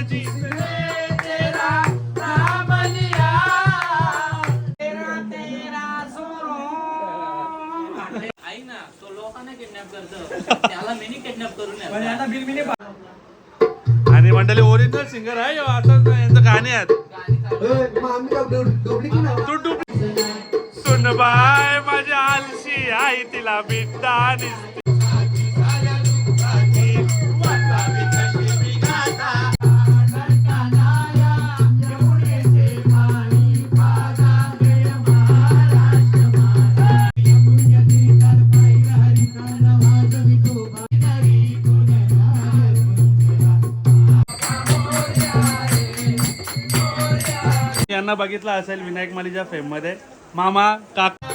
कृष्णाची आई ना तो लोकांना किडनॅप करतो. त्याला मिनी किडनॅप करून येतो. आणि मंडळी ओरिजिनल सिंगर आहे नाही, यांचं गाणे आहेत. तू डुब सुन बाय माझी आलशी आई तिला बिड्डा दिसते. सगळ्यांना बघितलं असेल विनायक मालीच्या फेममध्ये मामा काका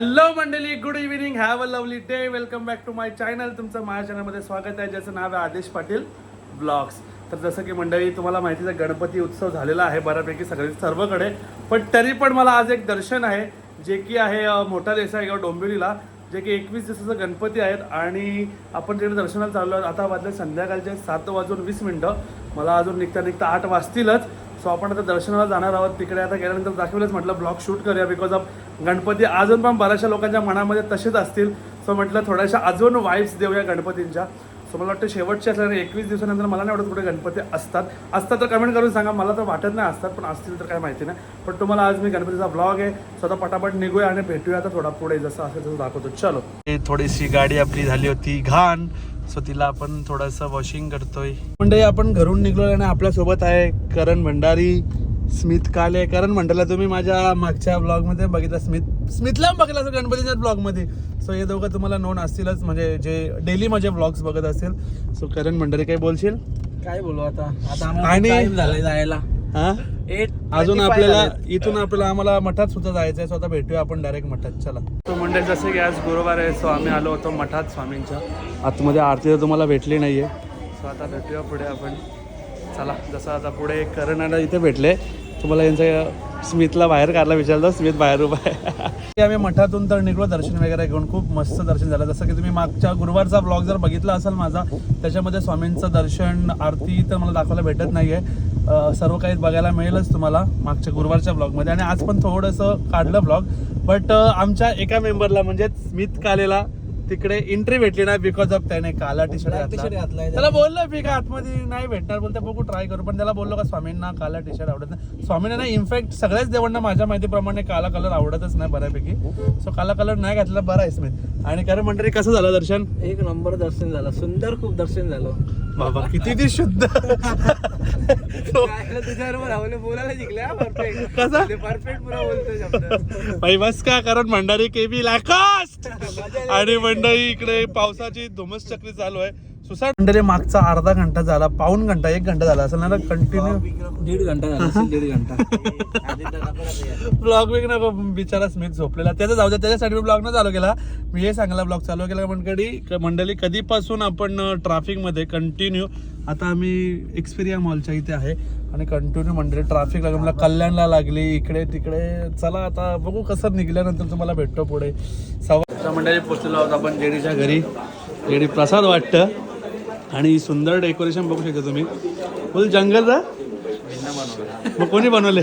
हॅलो मंडळी good evening have a lovely day welcome back to my channel तुमचं माझ्या चॅनलमध्ये स्वागत आहे ज्याचं नाव आहे आदेश पाटील ब्लॉग्स तर जसं की मंडळी तुम्हाला माहितीच आहे गणपती उत्सव झालेला आहे बऱ्यापैकी सगळे सर्वकडे. पण तरी पण मला आज एक दर्शन आहे जे की आहे मोठा देसाई किंवा डोंबिवलीला जे की एकवीस दिवसाचं गणपती आहेत आणि आपण तिकडे दर्शनाला चाललो आहोत आता वाजले संध्याकाळचे सात वाजून वीस मिनटं. मला अजून निघता निघता आठ वाजतीलच. सो आपण आता दर्शनाला जाणार आहोत. तिकडे आता गेल्यानंतर दाखवलंच म्हटलं ब्लॉग शूट करूया बिकॉज ऑफ गणपती अजून पण बऱ्याचशा लोकांच्या मनामध्ये तसेच असतील. सो म्हटलं थोड्याशा अजून वाईब्स देऊया गणपतींच्या. सो मला वाटतं शेवटच्या असल्याने एकवीस दिवसानंतर मला नाही वाटत कुठे गणपती असतात. असतात तर कमेंट करून सांगा. मला तर वाटत नाही असतात पण असतील तर काय माहिती नाही पण तुम्हाला आज मी गणपतीचा ब्लॉग आहे. स्वतः पटापट निघूया आणि भेटूया आता थोडा पुढे. जसं असेल तसं दाखवतो. चलो. थोडीशी गाडी आपली झाली होती घाण. सो तिला आपण थोडंसं वॉशिंग करतोय. म्हणजे आपण घरून निघलो आणि आपल्यासोबत आहे करण भंडारी. स्मित काले करण म्हणताला तुम्ही माझ्या मागच्या ब्लॉगमध्ये बघितलं स्मित स्मितला पण बघितलं असं गणपतीच्या ब्लॉगमध्ये. सो हे दोघं तुम्हाला नोन असतीलच म्हणजे जे डेली माझे ब्लॉग्स बघत असेल सो करण भंडारी काय बोलशील? काय बोलू आता? आता आणि- जायला. हा? अजून आपल्याला इथून आपल्याला आम्हाला मठात सुद्धा जायचं आहे स्वतः भेटूया आपण डायरेक्ट मठात चला. तो म्हणजे जसं की आज गुरुवार आहे सो आम्ही आलो होतो मठात स्वामींच्या. आतमध्ये आरती तर तुम्हाला भेटली नाहीये. सो आता भेटूया पुढे आपण. चला जसं आता पुढे करणारा इथे भेटले. तुम्हाला यांच्या स्मितला बाहेर काढला विचारलं स्मित बाहेर उभा आहे. आम्ही मठातून तर निघलो दर्शन वगैरे घेऊन खूप मस्त दर्शन झालं. जसं की तुम्ही मागच्या गुरुवारचा ब्लॉग जर बघितला असेल माझा त्याच्यामध्ये स्वामींचं दर्शन आरती तर मला दाखवायला भेटत नाही आहे सर्व काही बघायला मिळेलच तुम्हाला मागच्या गुरुवारच्या ब्लॉगमध्ये आणि आज पण थोडंसं काढलं ब्लॉग बट आमच्या एका मेंबरला म्हणजे स्मित कालेला तिकडे एंट्री भेटली नाही बिकॉज ऑफ त्याने काला टी Black t-shirt शर्ट घातलाय त्याला बोललो मी का आतमध्ये नाही भेटणार बोलते बघू ट्राय करू. पण त्याला बोललो का स्वामींना काला टी शर्ट आवडत नाही. स्वामींना नाही इनफॅक्ट सगळ्याच देवांना माझ्या माहितीप्रमाणे काला कलर आवडतच नाही बऱ्यापैकी. सो काला कलर नाही घातलेला बरा आहे आणि खरं मंडळी कसं झालं दर्शन? एक नंबर दर्शन झालं. सुंदर खूप दर्शन झालं. बाबा किती ती शुद्ध. कसं? बस का? कारण भंडारी केबी लाखास्ट. आणि मंडळी इकडे पावसाची धुमस चक्री चालू आहे. सुसाट मंडळी मागचा अर्धा घंटा झाला पाऊन घंटा एक घंटा झाला असेल ना कंटिन्यू दीड घंटा झाला असेल, दीड घंटा. ब्लॉग वेग नको बिचारा स्मित झोपलेला. त्याचा जाऊ द्या त्याच्यासाठी ब्लॉग न चालू केला. मी हे सांगला ब्लॉग चालू केला मंडळी मंडळी कधीपासून आपण ट्रॅफिकमध्ये कंटिन्यू आता आम्ही एक्सपेरिया मॉलच्या इथे आहे. आणि कंटिन्यू मंडळी ट्रॅफिक लागली मला कल्याणला लागली इकडे तिकडे. चला आता बघू कसं निघल्यानंतर तुम्हाला भेटतो पुढे. सव्वा मंडळी पोचलेलो आहोत आपण जेडीच्या घरी. जेडी प्रसाद वाटतं. आणि सुंदर डेकोरेशन बघू शकता तुम्ही. फुल जंगल जा मग कोणी बनवले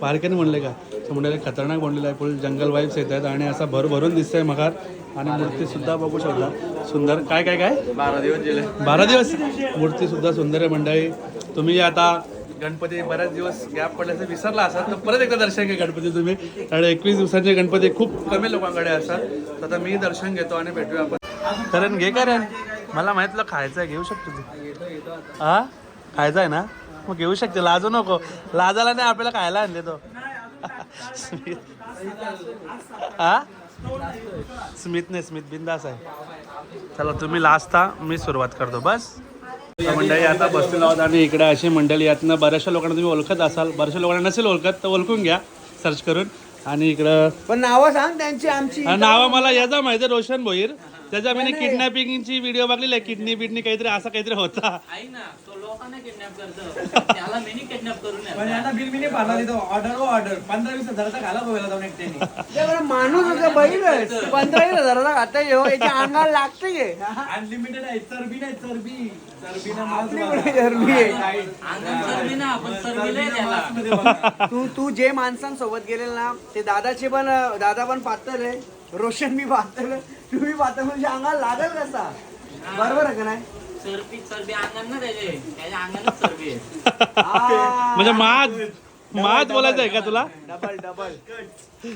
बारक्याने म्हणले का? म्हणले खतरनाक बनलेलं आहे. फुल जंगल वाईब्स येत आहेत आणि असा भर भरून दिसतंय मगार आणि मूर्ती सुद्धा बघू शकता. सुंदर. काय काय काय? बारा दिवस गेले. बारा दिवस? मूर्ती सुद्धा सुंदर आहे मंडळी. तुम्ही आता गणपती बऱ्याच दिवस गॅप पडल्याचं विसरला असाल तर परत एकदा दर्शन घ्या गणपती तुम्ही. कारण एकवीस दिवसांचे गणपती खूप कमी लोकांकडे असतात. तर आता मी दर्शन घेतो आणि भेटूया आपण. कारण घे कारण. मला माहितलं खायचं आहे घेऊ शकतो तू. हा खायचं आहे ना? मग घेऊ शकते लाजू नको. लाजाला नाही आपल्याला खायला आणले तो. हा? स्मितने स्मित बिंदास आहे. चला तुम्ही लाजता मी सुरुवात करतो बस. मंडळी आता बसलेलो आहोत आणि इकडे अशी मंडळी यातनं बऱ्याचशा लोकांना तुम्ही ओळखत असाल. बऱ्याचशा लोकांना नसेल ओळखत तर ओळखून घ्या सर्च करून. आणि इकडं पण नावं सांग त्यांची आमची. नाव मला याचा माहिती आहे रोशन भोईर. त्याच्या मी किडनॅपिंगची व्हिडिओ बघलेली आहे. किडनी बिडनी काहीतरी असा काहीतरी होता. आई ना तो लोकांना किडनॅप करतो. त्याला मी किडनॅप करून पण येणार. यांना बिल बिल पाडला तिथं ऑर्डर व ऑर्डर पंधरा वीस हजाराचा घाला जाऊन एकट्याने माणूस होता बैल आहे. पंधरा वीस हजाराचा खाता येऊ याच्या अंगाला लागते गे अनलिमिटेड आहे चरबी नाही चरबी. चरबी आपली कुठे चरबी आहे? अंगण चरबी ना आपण चरबीला त्याला. तू तू जे माणसांसोबत गेलेल ना ते दादाचे पण दादा पण पातळ आहे. रोशन मी आहे, तुम्ही पातळ म्हणजे अंगाला लागल कसा? बरोबर आहे का नाही? चरबी चरबी अंगण ना त्याचे. त्याच्या अंगणच चरबी आहे. आ, म्हणजे माज माज बोलायचं आहे का तुला? Double double.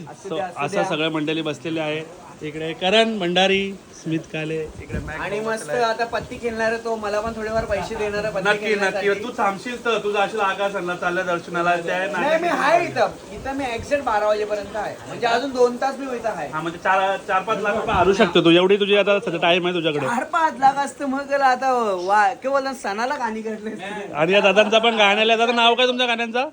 असू So, द्या, असू असं द्या. सगळ्या मंडळी बसलेले आहे इकडे करण भंडारी स्मित काले इकडे मॅक आणि मस्त आता पत्ती खेळणार तो मला पण थोडेफार पैसे देणार नक्की नक्की. तू थांबशील तर तुझा असेल आकाशाला चालल्या दर्शनाला. त्या नाही मी आहे इथं. इथं मी एक्झॅक्ट बारा वाजेपर्यंत आहे. म्हणजे अजून दोन तास मी इथं आहे. हा म्हणजे चार चार पाच लाख रुपये हरू शकतो तू. एवढी तुझी आता सध्या टाइम आहे तुझ्याकडे. चार पाच लाख असतं मग त्याला आता वा केवळ सणाला गाणी काढले आणि या दादांचा पण गाण्याला दादा नाव काय तुमच्या गाण्यांचा?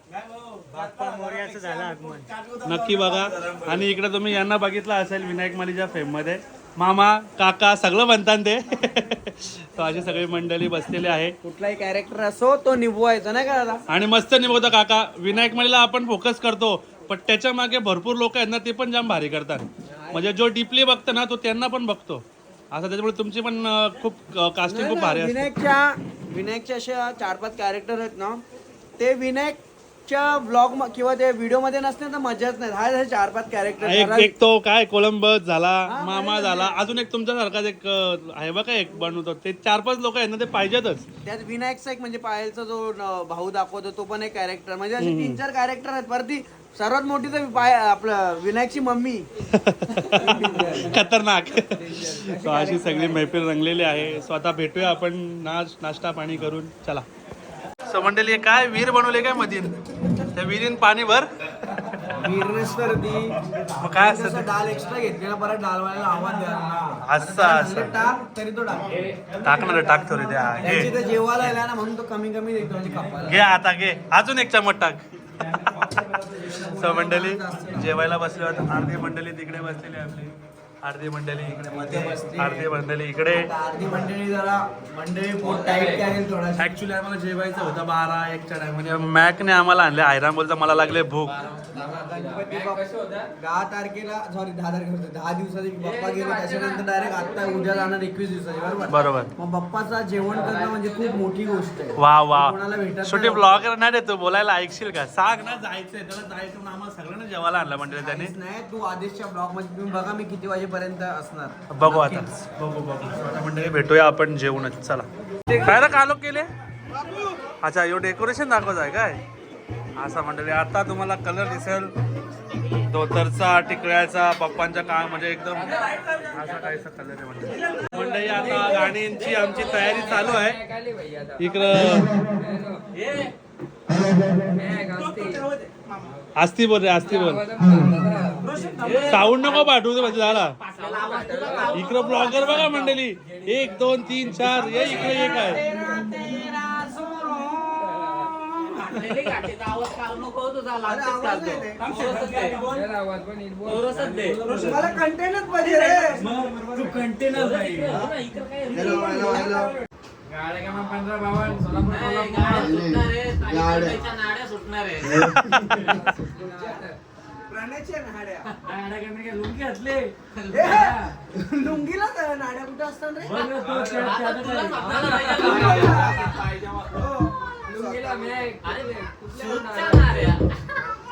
नक्की बघा. आणि इकडे तुम्ही यांना बघितलं असेल विनायक मालीच्या फेममध्ये मामा काका सगळं म्हणतात ते. तो अशी सगळी मंडळी बसलेली आहे. कुठलाही कॅरेक्टर असो तो निभवायचा नाही का दादा? आणि मस्त निभवतो काका. विनायक मालीला आपण फोकस करतो. पण त्याच्यामागे भरपूर लोक आहेत ना ते पण जाम भारी करतात. म्हणजे जो डीपली बघतो ना तो त्यांना पण बघतो. असं त्याच्यामुळे तुमची पण खूप कास्टिंग खूप भारी विनायकच्या विनायकच्या अशा चार पाच कॅरेक्टर आहेत ना ते विनायकच्या ब्लॉग किंवा ते व्हिडिओमध्ये नसते तर मजाच नाही. हा चार पाच एक कॅरेक्टर एक तो काय कोलंबस झाला मामा झाला. अजून एक तुमच्यासारखाच एक अं, आहे बघा एक बनवतो. ते चार पाच लोक आहेत ना ते पाहिजेतच. त्यात विनायकचा एक म्हणजे पायलचा जो भाऊ दाखवतो तो पण एक कॅरेक्टर म्हणजे असे तीन चार कॅरेक्टर आहेत. परत ती सर्वात मोठी तर पाय आपलं विनायकची मम्मी. खतरनाक. अशी सगळी मैफिल रंगलेली आहे. सो आता भेटूया आपण नाश नाश्ता पाणी करून. चला. सो मंडळी काय? विहीर बनवले काय मधीन त्या विहिरीन पाणी भर. वीरनेश्वर दी. मग काय असतं डाल एक्स्ट्रा घेतली ना परत डालवायला आव्हान द्या ना. असं असं. टाक तरी तो टाक. टाकणार टाक थोडी द्या. त्याची घे. तर जेवायला आला ना म्हणून तो कमी कमी देतो म्हणजे कापायला. घे आता घे. अजून एक चमच टाक. सो मंडळी जेवायला बसले होते अर्धी मंडळी तिकडे बसलेली आहे आपली. अर्धी मंडळी इकडे मध्ये अर्धी मंडळी इकडे. अर्धी मंडळी जरा मंडळी ऍक्च्युली आम्हाला जेवायचं होतं बारा एकच्या टाइम म्हणजे मॅकने आम्हाला आणले आयराम बोलता मला लागले भूक. गणपती बाप्पा दहा तारखेला सॉरी दहा तारखेला होतं. दहा दिवसाचे बाप्पा गेले त्याच्यानंतर डायरेक्ट आता उद्या जाणार एकवीस दिवसाचे बरोबर? बरोबर. मग बाप्पाचा जेवण करणं म्हणजे खूप मोठी गोष्ट आहे. वा वा. कोणाला भेटत छोटी नाही. ब्लॉगर नाही रे तू बोलायला ऐकशील का? सांग ना जायचंय त्याला जायचं म्हणून आम्हाला सगळ्यांना जेवायला आणलं म्हणजे त्याने. नाही तू आदेशच्या ब्लॉगमध्ये तुम्ही बघा मी किती वाजेपर्यंत असणार. बघू आता. बघू बघू. आता मंडळी भेटूया आपण जेवणच चला. काय रे कालोक केले? अच्छा एवढं डेकोरेशन दाखवत आहे काय? असा मंडळी आता तुम्हाला कलर दिसेल. धोतरचा टिकळ्याचा पप्पांच्या काळ म्हणजे एकदम असा काहीसा कलर आहे मंडळी. मंडळी आता गाण्यांची आमची तयारी चालू आहे. इकडं आस्ती बोल रे आस्ती बोल. साऊंड नको पाठवू म्हणजे झाला. इकडं ब्लॉगर बघा मंडळी. एक दोन तीन चार. हे इकडे एक आहे मला कंटेनच पाहिजे रे. तू कंटेनर. प्राण्याच्या नाड्या ए, लुंगीला नाड्या कुठे असतात रे? आता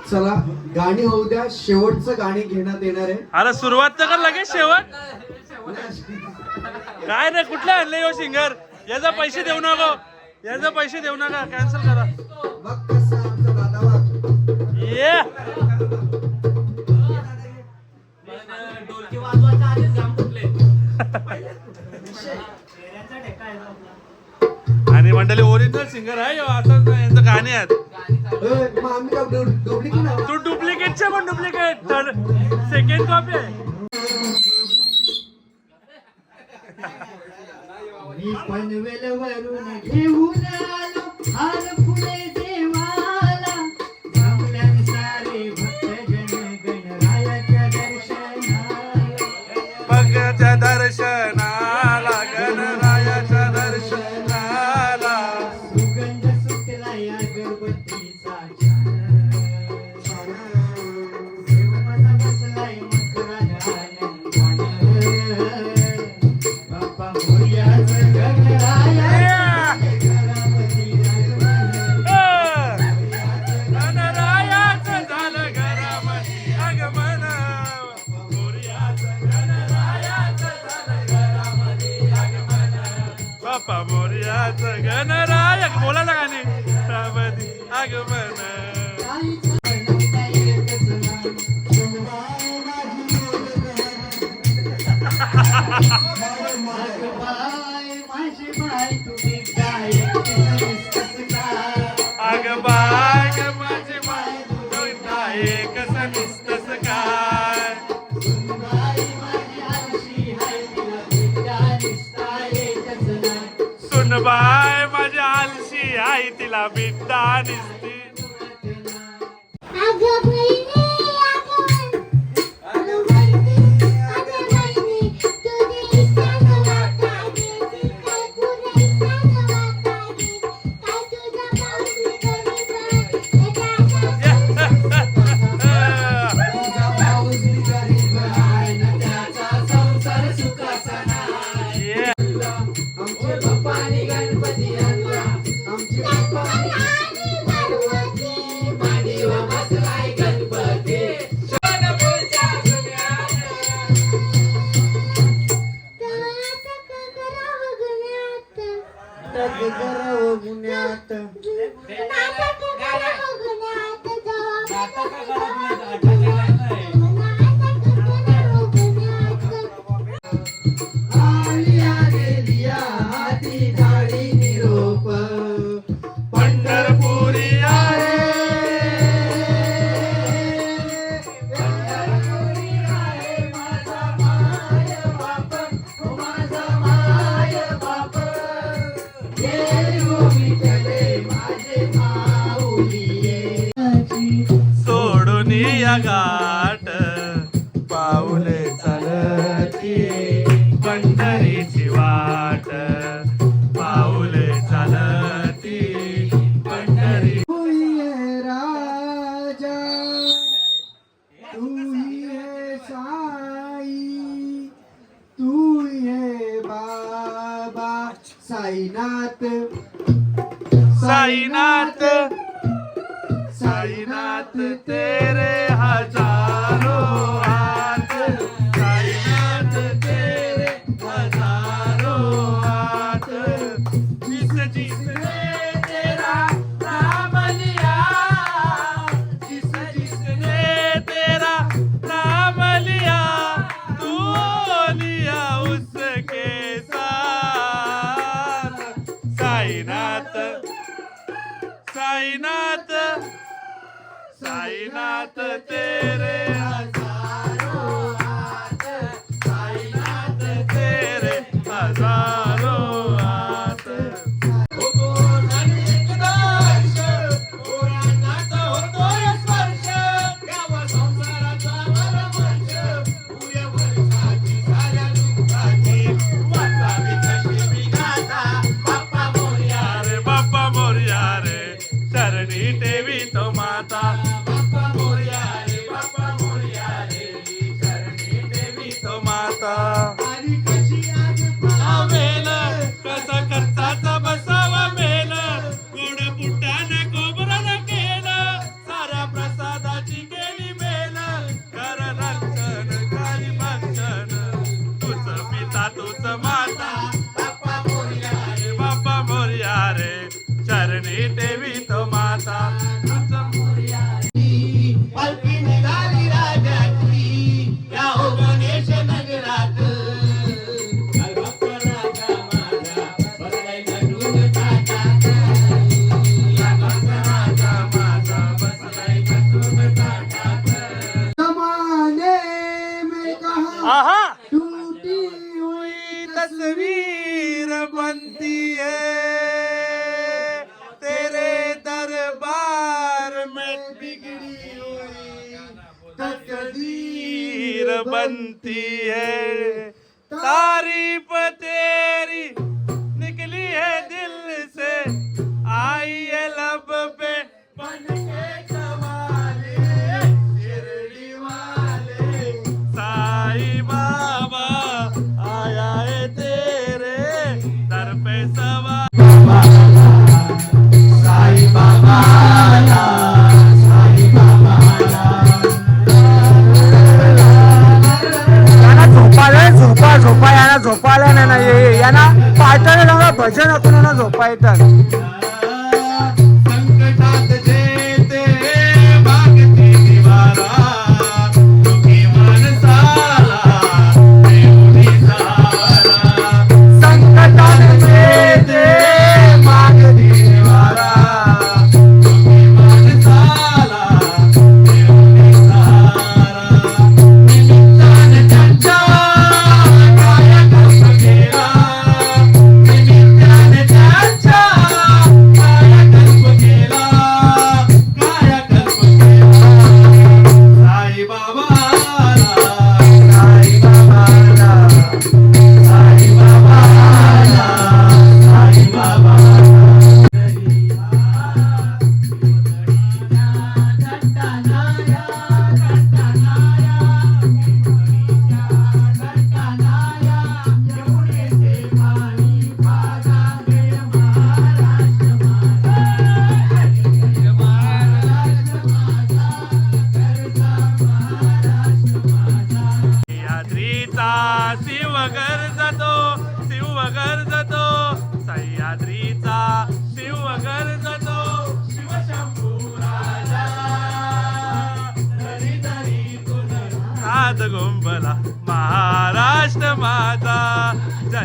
चला गाणी होऊ द्या. शेवटचं गाणी घेण्यात येणार आहे. अरे सुरुवात तर कर लगेच शेवट. काय रे कुठले आणले यो सिंगर? याचा पैसे देऊ नका. याचा पैसे देऊ नका. कॅन्सल करा. बघ कसं आमचा दादा वाग ये. मंडळी ओरिजिनल सिंगर आहे. ह्यो, आता यांचं गाणे आहेत. मग डुप्लिकेट आहोत? तू डुप्लिकेटचे पण डुप्लिकेट सेकंड कॉपी आहे. मी घेऊन la vita neste. Sainath. Sainath. Sainath तेरे हजार Not the tere. टूटी हुई तस्वीर बनती है। तेरे दरबार में बिगड़ी हुई तकदीर बनती है। तारीफ तेरी झोपायला झोपा नाही ना ये यांना पायथ्याला लावला भजन ऐकून यांना झोपा येतात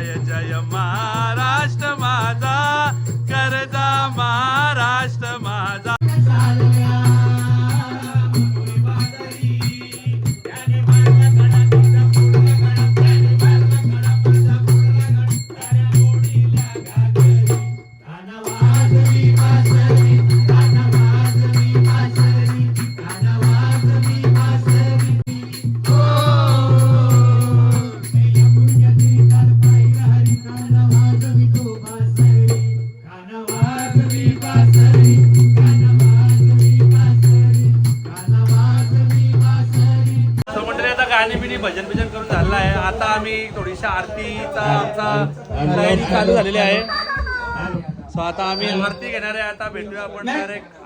yeah. तयारी चालू झालेली आहे. सो आता आम्ही आरती घेणार आहे आता भेटूया आपण डायरेक्ट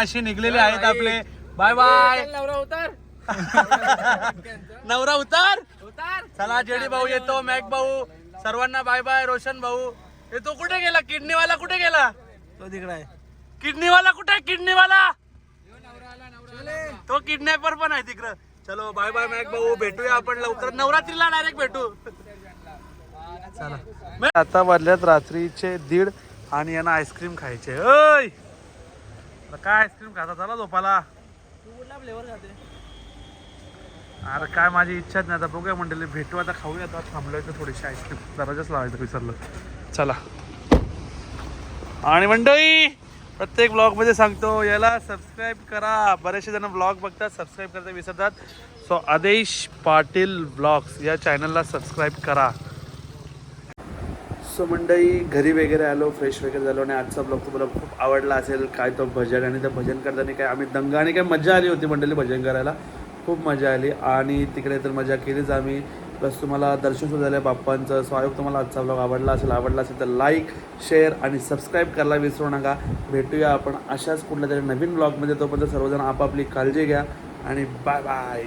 असे निघलेले आहेत आपले. बाय बाय नवरा उतार. नवरा उतार. उतार. चला जेडी भाऊ येतो मॅक भाऊ. सर्वांना बाय बाय रोशन भाऊ. येतो कुठे गेला? किडनीवाला कुठे गेला? तो तिकडे आहे. किडनीवाला कुठे आहे? किडनीवाला? तो किडनॅपर पण आहे तिकडं. चलो बाय बाय मॅक भाऊ. भेटूया आपण लवकर. नवरात्रीला डायरेक्ट भेटू. चला. आता वाजल्यात रात्रीचे दीड आणि यांना आईस्क्रीम खायचे. ओय! आता काय आईस्क्रीम खाता? चला झोपाला अरे काय माझी इच्छाच नाही. आता बघूया मंडळी भेटू आता खाऊया. आता थांबलोय तर थोडीशी आईस्क्रीम. दरवाजाच लावायचं विसरलं. चला. आणि मंडळी प्रत्येक ब्लॉगमध्ये सांगतो याला सबस्क्राईब करा. बरेचसे जण ब्लॉग बघतात सबस्क्राईब करता विसरतात. सो आदेश पाटील ब्लॉग्स या चॅनलला सबस्क्राईब करा. सो मंडई घरी वगैरे आलो फ्रेश वगैरे झालो आणि आजचा ब्लॉग तुम्हाला खूप आवडला असेल काय तो भजन आणि त्या भजन करताना काय आम्ही दंगा आणि काय मजा आली होती मंडळी भजन करायला. खूप मजा आली आणि तिकडे तर मजा केलीच आम्ही. प्लस तुम्हाला दर्शन सुद्धा झालं बाप्पांचं सो आयोग तुम्हाला आजचा ब्लॉग आवडला असेल आवडला असेल तर लाईक शेअर आणि सबस्क्राईब करायला विसरू नका. भेटूया आपण अशाच कुठल्या तरी नवीन ब्लॉगमध्ये तोपर्यंत सर्वजण आपापली काळजी घ्या आणि बाय बाय